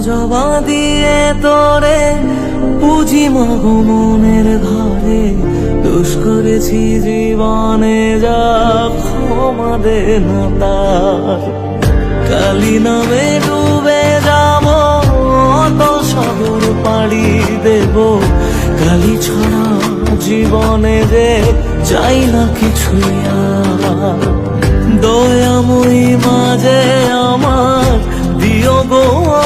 জবা দিয়ে তোরে পুঁজি মগো মনের ঘরে। দোষ করেছি জীবনে যা ক্ষমা দে না তার। কালি নামে ডুবে যাব অত সাগর পাড়ি দেব। কালি ছড়া জীবনে যে চাই না কিছুই দয়াময়ী মাঝে